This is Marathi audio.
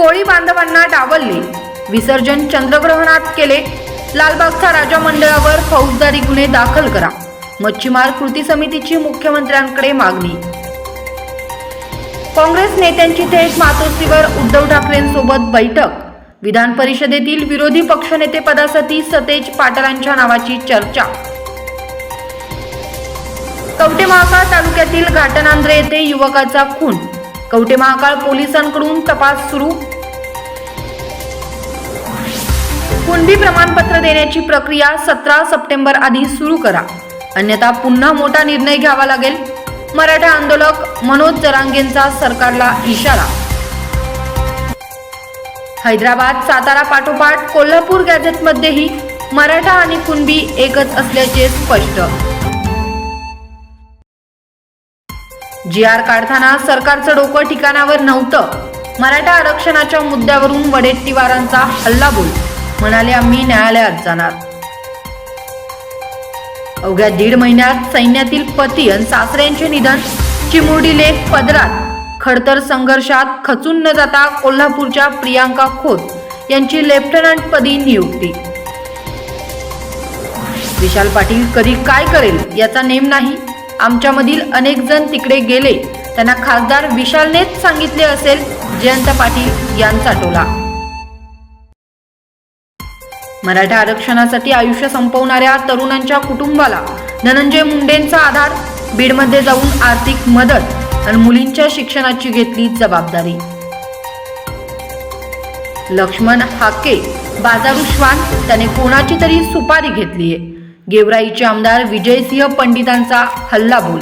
कोळी बांधवांना डावलले. विसर्जन चंद्रग्रहणात केले. लालबागचा राजा मंडळावर फौजदारी गुन्हे दाखल करा. मच्छीमार कृती समितीची मुख्यमंत्र्यांकडे मागणी. काँग्रेस नेत्यांची थेट मातोश्रीवर उद्धव ठाकरेंसोबत बैठक. विधान परिषदेतील विरोधी पक्षनेते पदासाठी सतेज पाटलांच्या नावाची चर्चा. कवठे महाकाळ तालुक्यातील घाटनांद्रे येथे युवकाचा खून. कवटे महाकाळ पोलिसांकडून तपास सुरू? कुणबी प्रमाणपत्र देण्याची प्रक्रिया सतरा सप्टेंबर आधी सुरू करा. अन्यथा पुन्हा मोठा निर्णय घ्यावा लागेल. मराठा आंदोलक मनोज जरांगेंचा सरकारला इशारा. हैदराबाद सातारा पाठोपाठ कोल्हापूर गॅझेटमध्येही मराठा आणि कुणबी एकच असल्याचे स्पष्ट. जी आर काढताना सरकारचं डोकं ठिकाणावर नव्हतं. मराठा आरक्षणाच्या मुद्द्यावरून वडेट्टीवारांचा हल्लाबोल म्हणाले आम्ही न्यायालयात जाणार. अवघ्या दीड महिन्यात सैन्यातील पती आणि सासऱ्यांचे निधन चिमुरडी लेख पदरात खडतर संघर्षात खचून न जाता कोल्हापूरच्या प्रियांका खोत यांची लेफ्टनंट पदी नियुक्ती. विशाल पाटील कधी काय करेल याचा नेम नाही. आमच्यामधील अनेक जण तिकडे गेले. त्यांना खासदार विशालनेच सांगितले असेल जयंत पाटील यांचा टोला. मराठा आरक्षणासाठी आयुष्य संपवणाऱ्या तरुणांच्या कुटुंबाला धनंजय मुंडेंचा आधार बीडमध्ये जाऊन आर्थिक मदत आणि मुलींच्या शिक्षणाची घेतली जबाबदारी. लक्ष्मण हाके बाजारू श्वान त्याने कोणाची तरी सुपारी घेतलीये. गेवराईचे आमदार विजयसिंह पंडितांचा हल्लाबोल